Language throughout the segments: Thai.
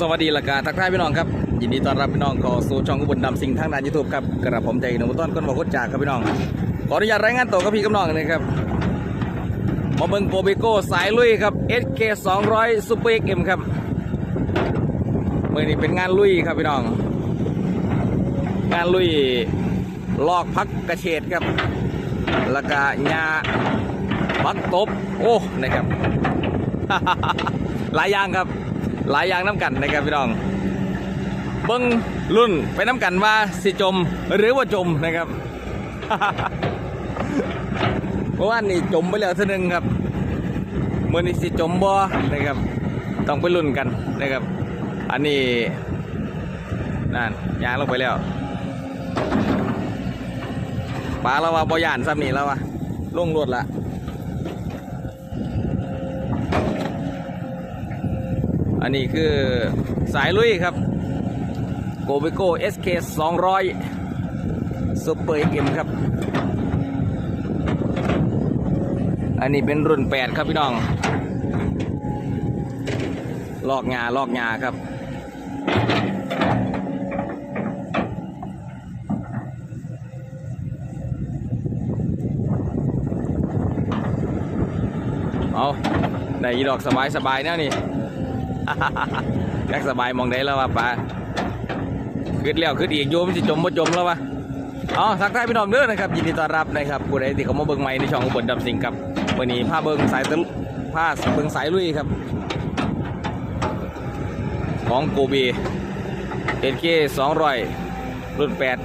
สวัสดีละกาทักทายพี่น้องครับยินดีต้อนรับพี่น้องเข้าสู่ช่องอุบลดำสิ่งทางด้านยูทูบครับกระผมใจหนุ่มต้นก้นบอกคนจากครับพี่น้องขออนุญาตรายงานตัวกับพี่กับน้องนะครับมาเบิ่งโกเบโก้สายลุยครับ SK 200 Super XM ครับเมื่อนี้เป็นงานลุยครับพี่น้อง งานลุยลอกพักกระเฉดครับแล้วก็ยาบักตบโอ้นะครับหลายอย่างครับ หลายอย่างน้ำกันนะครับพี่น้องเบิ้งรุ่นไปน้ำกันว่าสิจมหรือว่าจมนะครับเพราะว่านี่จมไปแล้วเทีนึงครับเมื่อนี้สิจมบ่นะครับ ต้องไปรุ่นกันนะครับ อันนี้นั่นยางลงไปแล้วปลาเราว่าบ่ยานซ้ำนี่แล้ววะลงรถละ อันนี้คือสายลุยครับโกเบโก้ SK 200 Super XM ครับ อันนี้เป็นรุ่น 8 ครับพี่น้อง ลอกงาลอกงาครับเอาได้ยีดอกสบายสบายๆแน่ นี่อยากสบายมองได้แล้วว่าปลาขึ้นแล้วขึ้นอีกโยมนสิจมบ่จมแล้ววะอ๋อทักทายพี่น้องเด้อนะครับยินดีต้อนรับนะครับผู้ใดที่เขามาเบิ่งใหม่ในช่องบลดำสิงครับวันนี้ผ้าเบิ่งสายตะผ้าเบิ่งสายลุยครับ ของโกบีเอ็นเคสองร้อยรุ่นแปด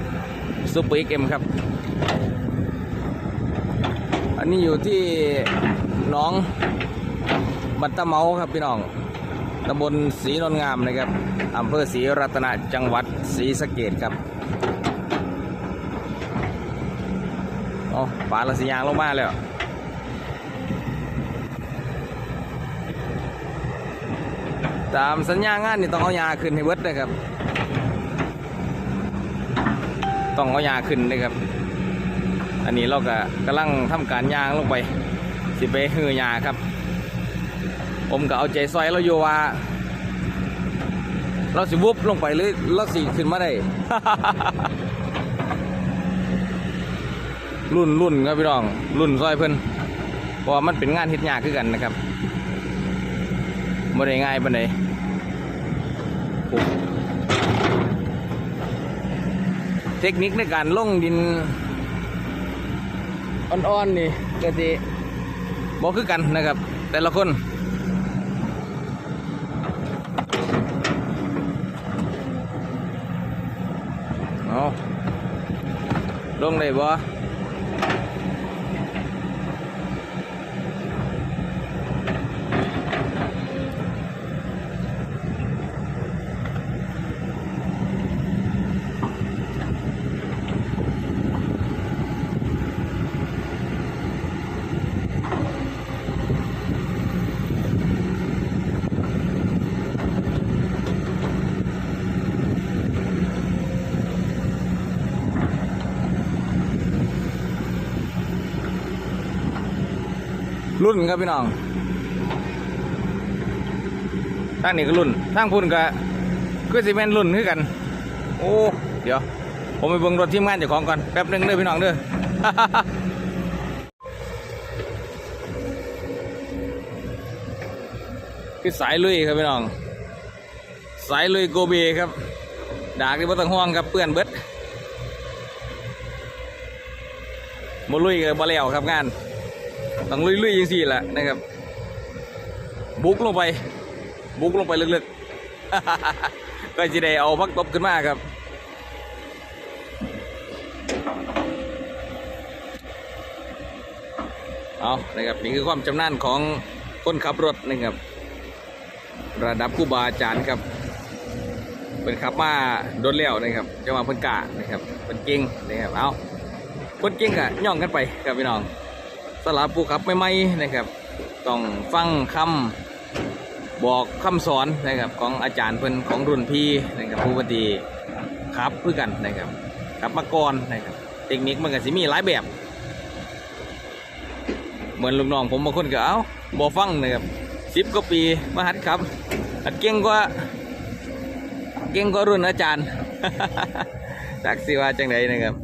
ซูเปอร์เอ็มครับ อันนี้อยู่ที่น้องบัตตะเมาครับพี่น้อง ตำบลศรีนนท์งามนะครับอำเภอศรีรัตนะจังหวัดศรีสะเกดครับอ๋อปลาละสียางลงมาแล้วตามสัญญางานนี่ต้องเอายาขึ้นให้เวิร์ดนะครับ ต้องเอายาขึ้นนะครับ อันนี้เราก็กำลังทำการยางลงไป สิไปหือยาครับ ผมก็เอาใจซอยเราอยู่ว่า เราสิวุบลงไปหรือเราสิขึ้นมาได้ รุ่นรุ่นครับพี่น้อง รุ่นซอยเพิ่นเพราะมันเป็นงานเฮ็ดยากคือกันนะครับไม่ได้ง่ายปานใดโอ้เทคนิคในการลงดินอ่อนๆนี่ก็สิบอกคือกันนะครับ แต่ละคน เอา ลงได้บ่ รุ่นครับพี่น้องทางนี้ก็รุ่นทางพุ่นก็คือสิแม่นรุ่นคือกัน โอ้ เดี๋ยว ผมไปเบิ่งรถทีมงานเจ้าของก่อนแป๊บหนึงเด้อพี่น้องเด้อคือสายลุยครับพี่น้อง สายลุยโกเบครับ ดากที่บ่ต้องห่วงครับเปื้อนเบิดบ่ลุยกับบ่แล้วครับงาน ต้องลุยๆอย่างสี่แหละนะครับ บุกลงไป บุกลงไปลึกๆ ก็จะได้เอาพักตบขึ้นมาครับเอานะครับนี่คือความจำนาญของคนขับรถนะครับระดับผู้บาอาจารย์ครับเป็นขับมาโดนแล้วนะครับจะมาเพิ่นกานะครับเป็นเก่งนะครับเอาคนเก่งกะย่องกันไปครับพี่น้อง สำหรับผู้ขับใหม่ๆนะครับ ต้องฟังคำบอกคำสอนนะครับของอาจารย์เพิ่นของรุ่นพี่นะครับผู้ปฏิขับเพื่อกันนะครับขับมาก่อนนะครับเทคนิคมันก็สิมีหลายแบบ เหมือนลูกน้องผมบางคนก็เอาบอฟังนะครับสิบกว่าปีมาหัดขับหัดเก่งกว่าเก่งก็รุ่นอาจารย์จักสิว่าจังไดนะครับ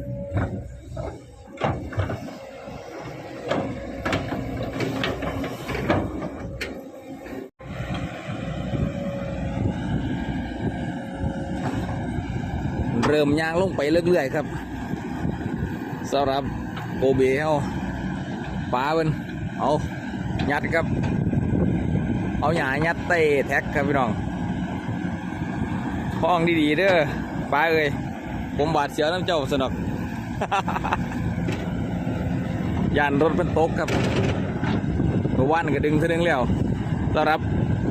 เริ่มย่างลงไปเรื่อยๆครับสำหรับโกเบเฮาปลาเป็นเอายัดครับ เอาหยายัดเตะแท็กครับพี่น้องห้องดีๆเด้อปลาเอ้ยผมบาดเสียน้ำเจ้าสนอกยานรถเป็นตกครับเมื่านก็ดึงเสอนึงแล้วสำหรับ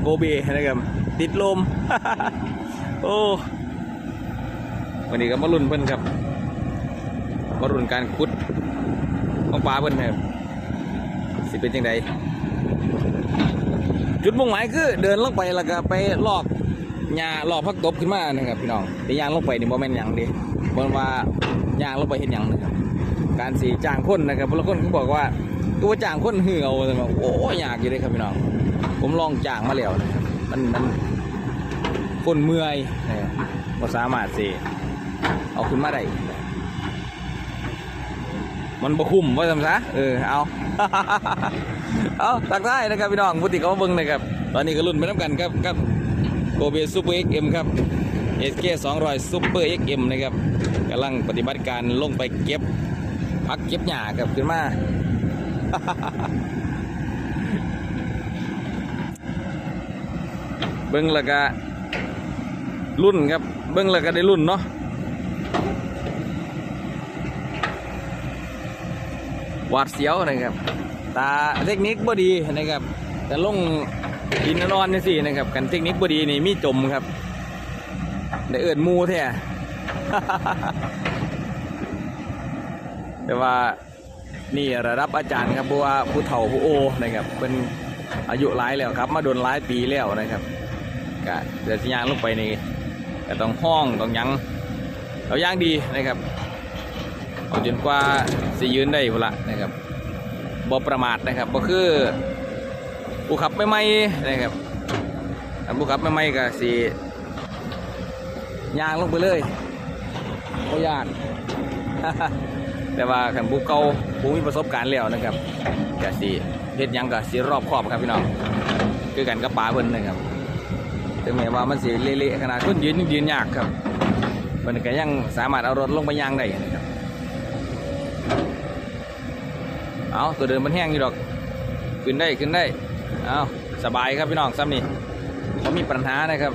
โกเบนะครับติดลม โอ้ วันนี้ก็มาลุ้นเพิ่นครับ มาลุ้นการขุดของปลาเพิ่นนครับสิเป็นยังไงจุดมุ่งหมายคือเดินลงไปแล้วก็ไปลอกหญ้าลอกพักตบขึ้นมานะครับพี่น้องแต่ยางลงไปนี่บ่แม่นหยังเดิบ่นว่ายางลงไปเห็นหยังนะครับการสีจ้างคนนะครับบางคนก็บอกว่าตัวจ้างคนเหือเอาแต่ว่าโอ้ยยากอยู่เลยครับพี่น้องผมลองจ้างมาแล้วนะครับมันมันคนเมื่อยนะครับสามารถสิ เอาขึ้นมาได้มันบ่คุ้มว่าจำซะเออเอาเอาตักได้นะครับพี่น้องพุติเขาเบิ่งนะครับตอนนี้ก็รุ่นไปน้ำกันครับกับโกเบซูเปอร์เอ็กเอ็มครับ SK 200ซูเปอร์เอ็กเอ็มนะครับกำลังปฏิบัติการลงไปเก็บพักเก็บหญ้าครับขึ้นมาเบิ่งแล้วก็รุ่นครับเบิ่งแล้วก็ได้รุ่นเนาะ หวาดเสียวนะครับ ตาเทคนิคบ่ดีนะครับ แต่ลงดินนอนนี่สินะครับ กันเทคนิคบ่ดีนี่มีจมครับได้เอินหมูแท้แต่ว่านี่ระดับอาจารย์ครับเพราะว่าผู้เฒ่าผู้โอนะครับเป็นอายุหลายแล้วครับ มาโดนหลายปีแล้วนะครับก็เดี๋ยวสิยางลงไปนี่ก็ต้องห้องต้องยัง เอาย่างดีนะครับเอาจนกว่าสิยืนได้พุ่นละนะครับบ่ประมาทนะครับบ่คือผู้ขับไม่ไม่นะครับถ้าผู้ขับไม่ไม่ก็สิย่างลงไปเลยบ่ยากแต่ว่าคันผู้เก่าผู้มีประสบการณ์แล้วนะครับก็สิเฮ็ดยังก็สิรอบคอบครับพี่น้องคือกันกับปลาเพิ่นนะครับถึงแม้ว่ามันสิเละๆขนาดคนยืนยืนยากครับ เพิ่นก็ยังสามารถเอารถลงไปยางได้นะครับเอาตัวเดินมันแห้งอยู่ดอก ขึ้นได้ขึ้นได้เอาสบายครับพี่น้องซ้ำนี่เขามีปัญหานะครับ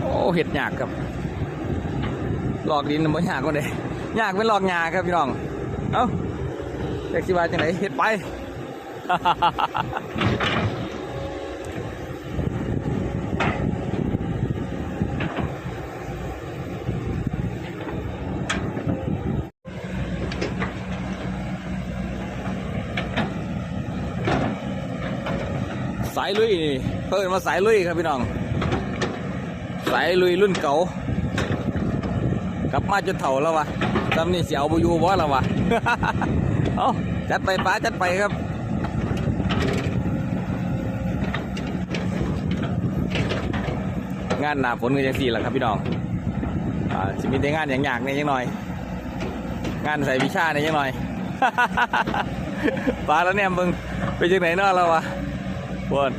โอ้เห็ดหยากครับ ลอกดินมันยากกว่าเด้ยากเป็นหลอกงาครับพี่น้อง เอ้าแท็กซี่ว่าจังไหนเฮ็ดไปสายลุยนี่เพิ่นมาสายลุยครับพี่น้อง สายลุยรุ่นเก่า กลับมาจนเถ่าแล้ววะตำนี่เสียวบุยูบ่แล้ววะเอาจัดไปป้าจัดไปครับงานหนาฝนก็ยังสี่แหละครับพี่น้องอ่าจะมีแต่งานอย่างยากเนี่ยยังหน่อย งานใส่วิชาเนี่ยยังหน่อยปลาแล้วเนี่ยมึงไปจากไหนเนอกแล้ววะบน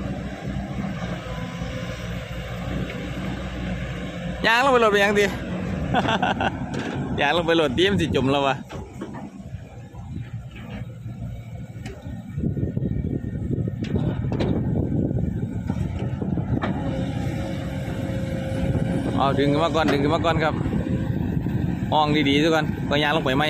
ยางลงไปโหลดไปยังดี ยางลงไปโหลดดีมสิจุ่มแล้ววะเอาดึงขึ้นมาก่อนดึงขึ้นมาก่อนครับห้องดีๆทุกคนก็ยางลงไปไหม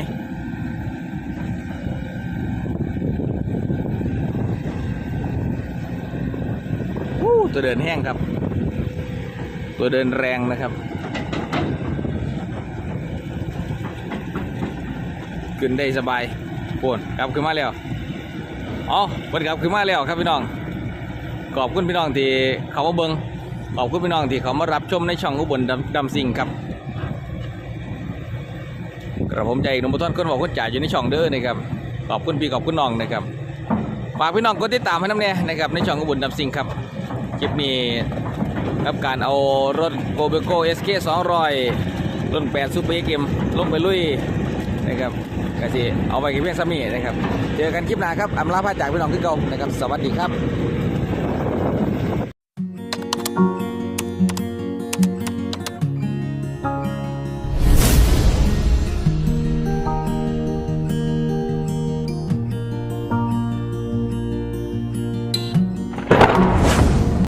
วู้ตัวเดินแห้งครับ ตัวเดินแรงนะครับ ขึ้นได้สบายปวนกลับขึ้นมาแล้วอ๋อวันกลับขึ้นมาแล้วครับพี่น้องขอบคุณพี่น้องที่เขามาเบิงขอบคุณพี่น้องที่เขามารับชมในช่องอุบลดำดำซิงครับกระผมใจนุ่มบุตรคนบอกคนจ่ายอยู่ในช่องเด้อนะครับขอบคุณพี่ขอบคุณน้องนะครับฝากพี่น้องกดติดตามให้น้ำเนี่ยนะครับในช่องกบุญนำสิ่งครับคลิปนี้กับการเอารถโกเบโก้ SK 200รุ่น8ซูเปอร์เกมลงไปลุยนะครับ ก็สิเอาไปกินเพียงสมีนะครับ เจอกันคลิปหน้าครับอำลาพาจากพี่น้องที่เก่านะครับ สวัสดีครับ